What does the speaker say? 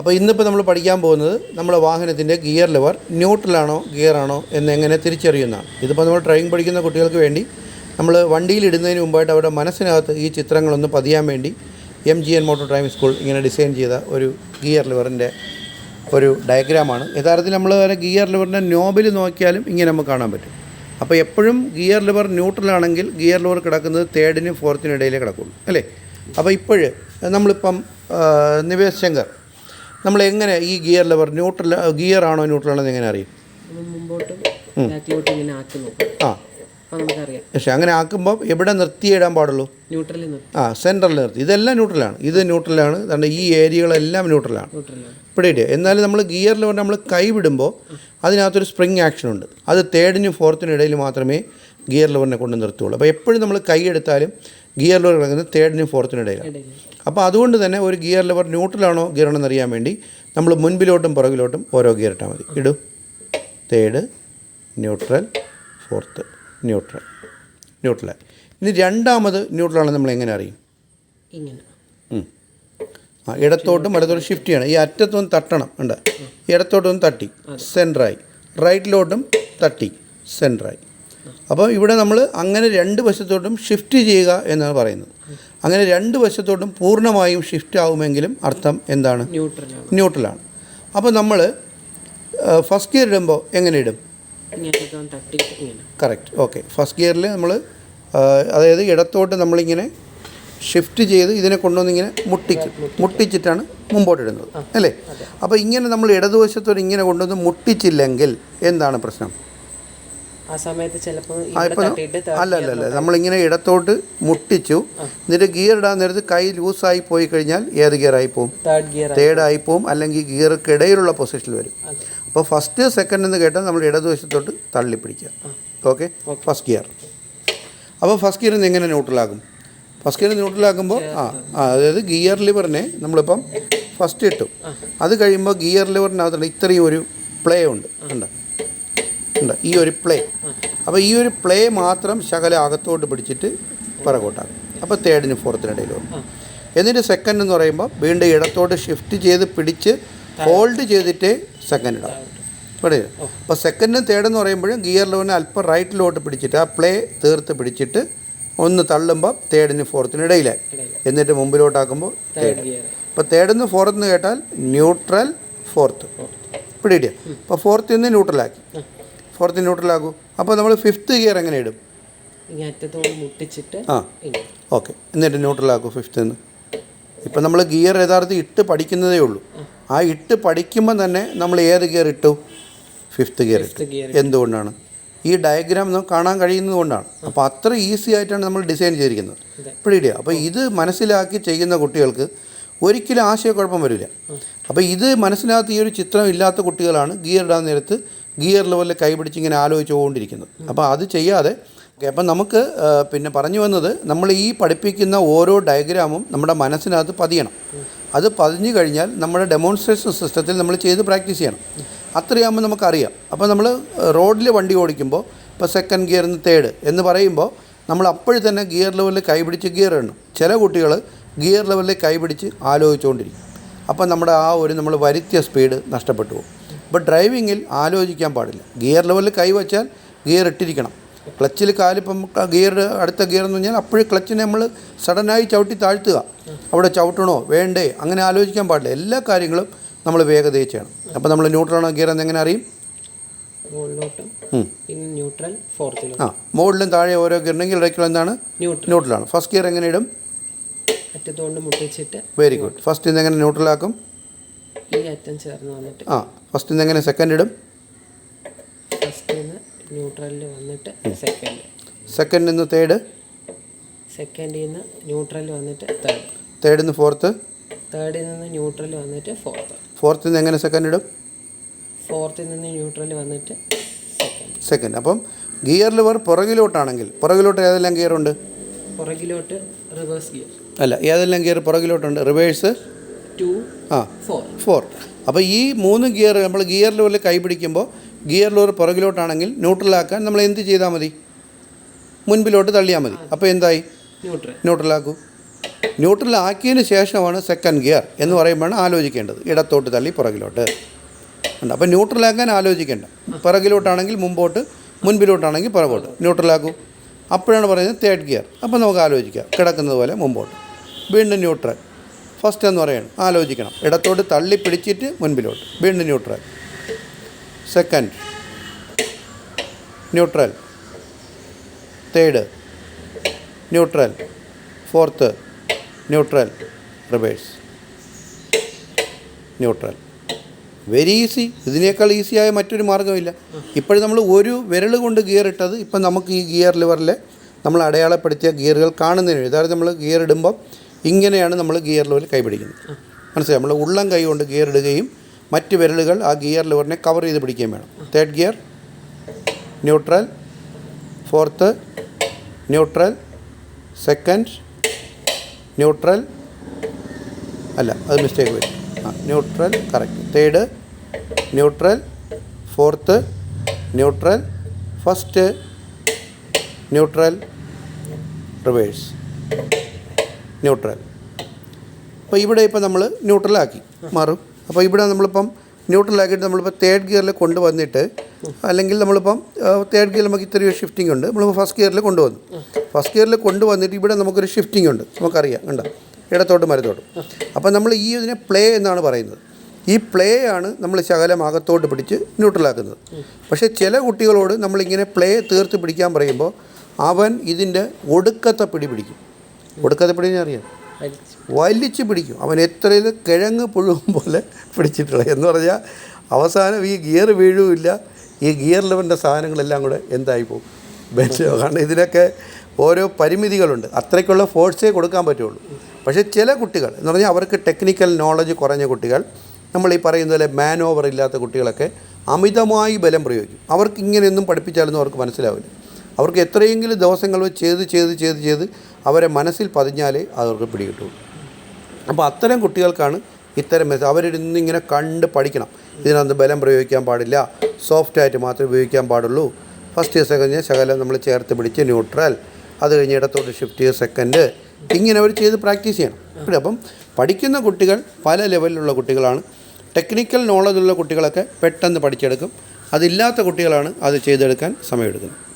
അപ്പോൾ ഇന്നിപ്പോൾ നമ്മൾ പഠിക്കാൻ പോകുന്നത് നമ്മുടെ വാഹനത്തിന്റെ ഗിയർ ലെവർ ന്യൂട്രലാണോ ഗിയറാണോ എന്ന് എങ്ങനെ തിരിച്ചറിയുന്നതാണ്. ഇതിപ്പോൾ നമ്മൾ ഡ്രൈവിംഗ് പഠിക്കുന്ന കുട്ടികൾക്ക് വേണ്ടി നമ്മൾ വണ്ടിയിൽ ഇടുന്നതിന് മുമ്പായിട്ട് അവരുടെ മനസ്സിനകത്ത് ഈ ചിത്രങ്ങളൊന്ന് പതിയാൻ വേണ്ടി M G N motor driving school ഇങ്ങനെ ഡിസൈൻ ചെയ്ത ഒരു ഗിയർ ലിവറിന്റെ ഒരു ഡയഗ്രാമാണ് യഥാർത്ഥത്തിൽ നമ്മൾ ഗിയർ ലിവറിന്റെ നോബിൽ നോക്കിയാലും ഇങ്ങനെ നമുക്ക് കാണാൻ പറ്റും. അപ്പോൾ എപ്പോഴും ഗിയർ ലിവർ ന്യൂട്രലാണെങ്കിൽ ഗിയർ ലിവർ കിടക്കുന്നത് തേർഡിനും ഫോർത്തിനും ഇടയിലേ കിടക്കുള്ളൂ അല്ലേ? അപ്പോൾ ഇപ്പോഴ് നമ്മളിപ്പം നിവേശ് ശങ്കർ നമ്മൾ എങ്ങനെ ഈ ഗിയർ ലെവർ ന്യൂട്രൽ ഗിയർ ആണോ ന്യൂട്രൽ ആണോ എങ്ങനെ അറിയും? ആ. പക്ഷെ അങ്ങനെ ആക്കുമ്പോൾ എവിടെ നിർത്തി ഇടാൻ പാടുള്ളൂ ആ സെന്ററിൽ നിർത്തി. ഇതെല്ലാം ന്യൂട്രലാണ് ഇത് ന്യൂട്രലാണ് അതുകൊണ്ട് ഈ ഏരിയകളെല്ലാം ന്യൂട്രലാണ് ഇവിടെ പിടിയിട്ട് എന്നാലും നമ്മൾ ഗിയറിൽ ലിവർ നമ്മൾ കൈ വിടുമ്പോൾ അതിനകത്തൊരു സ്പ്രിങ് ആക്ഷൻ ഉണ്ട്. അത് തേർഡിനും ഫോർത്തിനും ഇടയിൽ മാത്രമേ ഗിയർ ലെവറിനെ കൊണ്ട് നിർത്തുള്ളൂ. അപ്പോൾ എപ്പോഴും നമ്മൾ കൈ എടുത്താലും ഗിയർ ലെവർ കിടക്കുന്നത് തേർഡിനും ഫോർത്തിനും ഇടയിലാണ് അപ്പോൾ അതുകൊണ്ട് തന്നെ ഒരു ഗിയർ ലെവർ ന്യൂട്രലാണോ ഗിയർ ആണോ എന്നറിയാൻ വേണ്ടി നമ്മൾ മുൻപിലോട്ടും പുറകിലോട്ടും ഓരോ ഗിയർ ഇട്ടാൽ മതി. ഇടും. Third neutral fourth neutral. Neutral. ഇനി രണ്ടാമത് ന്യൂട്രലാണെന്ന് നമ്മൾ എങ്ങനെ അറിയും? ആ ഇടത്തോട്ടും ഇടത്തോട്ടും ഷിഫ്റ്റ് ചെയ്യണം. ഈ അറ്റത്തൊന്ന് തട്ടണം. ഉണ്ട് ഇടത്തോട്ടൊന്ന് തട്ടി. സെന്ററായി റൈറ്റിലോട്ടും തട്ടി. സെന്ററായി അപ്പോൾ ഇവിടെ നമ്മൾ അങ്ങനെ രണ്ട് വശത്തോട്ടും ഷിഫ്റ്റ് ചെയ്യുക എന്നാണ് പറയുന്നത്. അങ്ങനെ രണ്ട് വശത്തോട്ടും പൂർണമായും ഷിഫ്റ്റ് ആവുമെങ്കിലും അർത്ഥം എന്താണ്? ന്യൂട്രലാണ് അപ്പോൾ നമ്മൾ ഫസ്റ്റ് ഗിയർ ഇടുമ്പോൾ എങ്ങനെ ഇടും? കറക്റ്റ് ഓക്കെ ഫസ്റ്റ് ഗിയറിൽ നമ്മൾ അതായത് ഇടത്തോട്ട് നമ്മളിങ്ങനെ ഷിഫ്റ്റ് ചെയ്ത് ഇതിനെ കൊണ്ടുവന്നിങ്ങനെ മുട്ടിക്കും മുട്ടിച്ചിട്ടാണ് മുമ്പോട്ട് ഇടുന്നത്. അല്ലേ? അപ്പോൾ ഇങ്ങനെ നമ്മൾ ഇടതുവശത്തോട് ഇങ്ങനെ കൊണ്ടുവന്ന് മുട്ടിച്ചില്ലെങ്കിൽ എന്താണ് പ്രശ്നം? ആ സമയത്ത് ചിലപ്പോൾ അല്ല അല്ല അല്ല. നമ്മളിങ്ങനെ ഇടത്തോട്ട് മുട്ടിച്ചു. എന്നിട്ട് ഗിയർ ഇടാൻ നേരത്ത് കൈ ലൂസായി പോയി കഴിഞ്ഞാൽ ഏത് ഗിയർ ആയി പോകും തേർഡ് ഗിയർ തേർഡ് ആയി പോകും അല്ലെങ്കിൽ ഗിയർക്കിടയിലുള്ള പൊസിഷനിൽ വരും. അപ്പോൾ ഫസ്റ്റ് സെക്കൻഡ് എന്ന് കേട്ടാൽ നമ്മൾ ഇടതുവശത്തോട്ട് തള്ളി പിടിക്കുക ഓക്കെ ഫസ്റ്റ് ഗിയർ അപ്പോൾ ഫസ്റ്റ് നിന്ന് എങ്ങനെ ന്യൂട്രലാകും ഫസ്റ്റ് ഗിയർ ന്യൂട്രലാക്കുമ്പോൾ ആ ആ അതായത് ഗിയർ ലിവറിനെ നമ്മളിപ്പം ഫസ്റ്റ് ഇട്ടു. അത് കഴിയുമ്പോൾ ഗിയർ ലിവറിനകത്തുള്ള ഇത്രയും ഒരു പ്ലേ ഉണ്ട്. ഉണ്ട് ഉണ്ട് ഈ ഒരു പ്ലേ അപ്പോൾ ഈ ഒരു പ്ലേ മാത്രം ശകലം അകത്തോട്ട് പിടിച്ചിട്ട് പിറകോട്ടാക്കും. അപ്പോൾ തേർഡിന് ഫോർത്തിനിടയിൽ വരും. എന്നിട്ട് സെക്കൻഡ് എന്ന് പറയുമ്പോൾ വീണ്ടും ഇടത്തോട്ട് ഷിഫ്റ്റ് ചെയ്ത് പിടിച്ച് ഹോൾഡ് ചെയ്തിട്ട് സെക്കൻഡ് ഇടാം. ഇവിടെ അപ്പോൾ സെക്കൻഡും തേർഡ് എന്ന് പറയുമ്പോഴും ഗിയർ ലെവലിന് അല്പം റൈറ്റിലോട്ട് പിടിച്ചിട്ട് ആ പ്ലേ തീർത്ത് പിടിച്ചിട്ട് ഒന്ന് തള്ളുമ്പോൾ തേർഡിന് ഫോർത്തിന് ഇടയിലായി. എന്നിട്ട് മുമ്പിലോട്ടാക്കുമ്പോൾ തേർഡ് ഇപ്പോൾ തേർഡിന്ന് ഫോർത്ത് എന്ന് കേട്ടാൽ ന്യൂട്രൽ ഫോർത്ത് പിടിയിടുക അപ്പോൾ ഫോർത്തിൽ നിന്ന് ന്യൂട്രലാക്കി ഫോർത്ത് ന്യൂട്രലാക്കൂ അപ്പോൾ നമ്മൾ ഫിഫ്ത്ത് ഗിയർ എങ്ങനെ ഇടും? മുട്ടിച്ചിട്ട് ആ ഓക്കെ എന്നിട്ട് ന്യൂട്രലാക്കൂ ഫിഫ്ത്ത് നിന്ന് ഇപ്പം നമ്മൾ ഗിയർ യഥാർത്ഥം ഇട്ട് പഠിക്കുന്നതേ ഉള്ളൂ. ആ ഇട്ട് പഠിക്കുമ്പോൾ തന്നെ നമ്മൾ ഏത് ഗിയർ ഇട്ടു? ഫിഫ്ത്ത് ഗിയർ ഇട്ടു. എന്തുകൊണ്ടാണ്? ഈ ഡയഗ്രാം നമുക്ക് കാണാൻ കഴിയുന്നത് കൊണ്ടാണ്. അപ്പോൾ അത്ര ഈസി ആയിട്ടാണ് നമ്മൾ ഡിസൈൻ ചെയ്തിരിക്കുന്നത്. പിടിയിടുക അപ്പോൾ ഇത് മനസ്സിലാക്കി ചെയ്യുന്ന കുട്ടികൾക്ക് ഒരിക്കലും ആശയക്കുഴപ്പം വരില്ല. അപ്പോൾ ഇത് മനസ്സിലാത്ത ഈ ഒരു ചിത്രം ഇല്ലാത്ത കുട്ടികളാണ് ഗിയർ ഇടാൻ നേരത്ത് ഗിയർ ലെവലിൽ കൈപിടിച്ച് ഇങ്ങനെ ആലോചിച്ചുകൊണ്ടിരിക്കുന്നത് അപ്പോൾ അത് ചെയ്യാതെ ഓക്കെ അപ്പം നമുക്ക് പിന്നെ പറഞ്ഞു വന്നത് നമ്മൾ ഈ പഠിപ്പിക്കുന്ന ഓരോ ഡയഗ്രാമും നമ്മുടെ മനസ്സിനകത്ത് പതിയണം. അത് പതിഞ്ഞു കഴിഞ്ഞാൽ നമ്മുടെ ഡെമോൺസ്ട്രേഷൻ സിസ്റ്റത്തിൽ നമ്മൾ ചെയ്ത് പ്രാക്ടീസ് ചെയ്യണം. അത്രയാകുമ്പോൾ നമുക്കറിയാം. അപ്പോൾ നമ്മൾ റോഡിൽ വണ്ടി ഓടിക്കുമ്പോൾ ഇപ്പോൾ സെക്കൻഡ് ഗിയർ നിന്ന് തേർഡ് എന്ന് പറയുമ്പോൾ നമ്മൾ അപ്പോഴും തന്നെ ഗിയർ ലെവലിൽ കൈപിടിച്ച് ഗിയർ ഇടണം. ചില കുട്ടികൾ ഗിയർ ലെവലിൽ കൈപിടിച്ച് ആലോചിച്ചുകൊണ്ടിരിക്കും. അപ്പോൾ നമ്മുടെ ആ ഒരു നമ്മൾ വരുത്തിയ സ്പീഡ് നഷ്ടപ്പെട്ടു പോകും. അപ്പോൾ ഡ്രൈവിങ്ങിൽ ആലോചിക്കാൻ പാടില്ല. ഗിയർ ലെവലിൽ കൈ വച്ചാൽ ഗിയർ ഇട്ടിരിക്കണം. ക്ലച്ചിൽ കാലിപ്പം ഗിയർ അടുത്ത ഗിയർ എന്ന് പറഞ്ഞാൽ അപ്പോഴും ക്ലച്ചിനെ നമ്മൾ സഡനായി ചവിട്ടി താഴ്ത്തുക. അവിടെ ചവിട്ടണോ? വേണ്ടേ? അങ്ങനെ ആലോചിക്കാൻ പാടില്ല. എല്ലാ കാര്യങ്ങളും നമ്മൾ വേഗതയിൽ ചെയ്യണം. അപ്പോൾ നമ്മൾ ന്യൂട്രലാണോ ഗിയർ എന്ന് എങ്ങനെ അറിയും? ന്യൂട്രൽ ആ മുകളിലും താഴെ ഓരോ ഗിയറിനെങ്കിൽ ഇടയ്ക്കുള്ള എന്താണ്? ന്യൂട്രലാണ് ഫസ്റ്റ് ഗിയർ എങ്ങനെ ഇടും? വെരി ഗുഡ് ഫസ്റ്റ് ഇന്ന് എങ്ങനെ ന്യൂട്രലാക്കും ഈ അറ്റം ചേർന്ന് വന്നിട്ട് ആ ഫസ്റ്റ് നിന്ന് എങ്ങനെ? സെക്കൻഡ് ഇടും? ഫസ്റ്റ് ന്യൂട്രലിൽ വന്നിട്ട് സെക്കൻഡ് സെക്കൻഡ് നിന്ന് തേർഡ് സെക്കൻഡിൽ നിന്ന് ന്യൂട്രൽ വന്നിട്ട് തേർഡ് തേർഡിൽ നിന്ന് ഫോർത്ത് തേർഡിൽ നിന്ന് ന്യൂട്രൽ വന്നിട്ട് ഫോർത്ത് ഫോർത്തിൽ നിന്ന് എങ്ങനെ സെക്കൻഡ് ഇടും? ഫോർത്തിൽ നിന്ന് ന്യൂട്രൽ വന്നിട്ട് സെക്കൻഡ് സെക്കൻഡ് അപ്പം ഗിയർ ലിവർ പുറകിലോട്ടാണെങ്കിൽ പുറകിലോട്ട് ഏതെല്ലാം ഗിയർ ഉണ്ട്? പുറകിലോട്ട് റിവേഴ്സ് ഗിയർ അല്ല ഏതെല്ലാം ഗിയർ പുറകിലോട്ടുണ്ട്? റിവേഴ്സ് ആ ഫോർ അപ്പോൾ ഈ മൂന്ന് ഗിയർ നമ്മൾ ഗിയർ ലെവലിൽ കൈ പിടിക്കുമ്പോൾ ഗിയർ ലെവർ പുറകിലോട്ടാണെങ്കിൽ ന്യൂട്രലാക്കാൻ നമ്മൾ എന്ത് ചെയ്താൽ മതി? മുൻപിലോട്ട് തള്ളിയാൽ മതി. അപ്പോൾ എന്തായി? ന്യൂട്രൽ ന്യൂട്രലാക്കൂ ന്യൂട്രലാക്കിയതിന് ശേഷമാണ് സെക്കൻഡ് ഗിയർ എന്ന് പറയുമ്പോഴാണ് ആലോചിക്കേണ്ടത്. ഇടത്തോട്ട് തള്ളി പുറകിലോട്ട്. ഉണ്ട് അപ്പോൾ ന്യൂട്രലാക്കാൻ ആലോചിക്കേണ്ട. പിറകിലോട്ടാണെങ്കിൽ മുമ്പോട്ട് മുൻപിലോട്ടാണെങ്കിൽ പുറകോട്ട്. ന്യൂട്രലാക്കൂ അപ്പോഴാണ് പറയുന്നത് തേർഡ് ഗിയർ അപ്പോൾ നമുക്ക് ആലോചിക്കാം. കിടക്കുന്നത് പോലെ മുമ്പോട്ട്. വീണ്ടും ന്യൂട്രൽ ഫസ്റ്റ് എന്ന് പറയണം. ആലോചിക്കണം. ഇടത്തോട്ട് തള്ളി പിടിച്ചിട്ട് മുൻപിലോട്ട്. വീണ്ടും neutral second neutral third neutral fourth neutral reverse neutral very easy ഇതിനേക്കാൾ ഈസിയായ മറ്റൊരു മാർഗമില്ല. ഇപ്പോഴും നമ്മൾ ഒരു വിരൽ കൊണ്ട് ഗിയർ ഇട്ടത് ഇപ്പം നമുക്ക് ഈ ഗിയർ ലിവറിൽ നമ്മൾ അടയാളപ്പെടുത്തിയ ഗിയറുകൾ കാണുന്നതിന്. ഇതായത് നമ്മൾ ഗിയർ ഇടുമ്പം ഇങ്ങനെയാണ് നമ്മൾ ഗിയർ ലിവറിൽ കൈപിടിക്കുന്നത് മനസ്സിലായി? നമ്മൾ ഉള്ളം കൈ കൊണ്ട് ഗിയർ ഇടുകയും മറ്റ് വിരലുകൾ ആ ഗിയർ ലിവറിനെ കവർ ചെയ്ത് പിടിക്കുകയും വേണം. Third gear neutral. Fourth neutral. Second neutral. അല്ല അത് മിസ്റ്റേക്ക് വരും. Neutral correct. Third neutral. Fourth neutral. First neutral. Reverse. Neutral. അപ്പോൾ ഇവിടെ ഇപ്പോൾ നമ്മൾ ന്യൂട്രലാക്കി മാറും. അപ്പോൾ ഇവിടെ നമ്മളിപ്പം ന്യൂട്രലാക്കിയിട്ട് നമ്മളിപ്പോൾ തേർഡ് ഗിയറിൽ കൊണ്ടുവന്നിട്ട് അല്ലെങ്കിൽ നമ്മളിപ്പം തേർഡ് ഗിയറിൽ നമുക്ക് ഇത്രയും ഷിഫ്റ്റിംഗ് ഉണ്ട്. നമ്മൾ ഫസ്റ്റ് ഗിയറിൽ കൊണ്ടുവന്നു. ഫസ്റ്റ് ഗിയറിൽ കൊണ്ടുവന്നിട്ട് ഇവിടെ നമുക്കൊരു ഷിഫ്റ്റിംഗ് ഉണ്ട്. നമുക്കറിയാം കണ്ടോ? ഇടത്തോട്ടും മരത്തോട്ടും അപ്പോൾ നമ്മൾ ഈ ഇതിനെ പ്ലേ എന്നാണ് പറയുന്നത്. ഈ പ്ലേ ആണ് നമ്മൾ ശകലം അകത്തോട്ട് പിടിച്ച് ന്യൂട്രലാക്കുന്നത്. പക്ഷേ ചില കുട്ടികളോട് നമ്മളിങ്ങനെ പ്ലേ തീർത്ത് പിടിക്കാൻ പറയുമ്പോൾ അവൻ ഇതിന്റെ ഒടുക്കത്തെ പിടി പിടിക്കും. ഒടുക്കത്തെ പിടിക്കുന്ന അറിയാം. വലിച്ച് പിടിക്കും. അവൻ എത്രയും കിഴങ്ങ് പുഴുവും പോലെ പിടിച്ചിട്ടുള്ളത്. എന്ന് പറഞ്ഞാൽ അവസാനം ഈ ഗിയർ വീഴുമില്ല ഈ ഗിയർ ലെവലിന്റെ സാധനങ്ങളെല്ലാം കൂടെ എന്തായി പോകും. ബെൻസ് കാരണം ഇതിനൊക്കെ ഓരോ പരിമിതികളുണ്ട്. അത്രയ്ക്കുള്ള ഫോഴ്സേ കൊടുക്കാൻ പറ്റുള്ളൂ. പക്ഷേ ചില കുട്ടികൾ എന്ന് പറഞ്ഞാൽ അവർക്ക് ടെക്നിക്കൽ നോളജ് കുറഞ്ഞ കുട്ടികൾ നമ്മൾ ഈ പറയുന്ന പോലെ മാൻ ഓവർ ഇല്ലാത്ത കുട്ടികളൊക്കെ അമിതമായി ബലം പ്രയോഗിക്കും. അവർക്ക് ഇങ്ങനെയൊന്നും പഠിപ്പിച്ചാലൊന്നും അവർക്ക് മനസ്സിലാവില്ല. അവർക്ക് എത്രയെങ്കിലും ദിവസങ്ങൾ ചെയ്ത് ചെയ്ത് ചെയ്ത് ചെയ്ത് അവരെ മനസ്സിൽ പതിഞ്ഞാലേ അവർക്ക് പിടികിട്ടൂ. അപ്പോൾ അത്തരം കുട്ടികൾക്കാണ് ഇത്തരം മെസ്സേജ് അവരിരുന്ന് ഇങ്ങനെ കണ്ട് പഠിക്കണം. ഇതിനകത്ത് ബലം പ്രയോഗിക്കാൻ പാടില്ല. സോഫ്റ്റായിട്ട് മാത്രമേ ഉപയോഗിക്കാൻ പാടുള്ളൂ. ഫസ്റ്റ് ഇയർ സെക്കൻഡ് ഇയർ ശകലം നമ്മൾ ചേർത്ത് പിടിച്ച് ന്യൂട്രൽ അത് കഴിഞ്ഞ് ഇടത്തോട്ട് ഷിഫ്റ്റ് ചെയ്ത് സെക്കൻഡ് ഇങ്ങനെ അവർ ചെയ്ത് പ്രാക്ടീസ് ചെയ്യണം. അപ്പം പഠിക്കുന്ന കുട്ടികൾ പല ലെവലിലുള്ള കുട്ടികളാണ്. ടെക്നിക്കൽ നോളജുള്ള കുട്ടികളൊക്കെ പെട്ടെന്ന് പഠിച്ചെടുക്കും. അതില്ലാത്ത കുട്ടികളാണ് അത് ചെയ്തെടുക്കാൻ സമയമെടുക്കുന്നത്.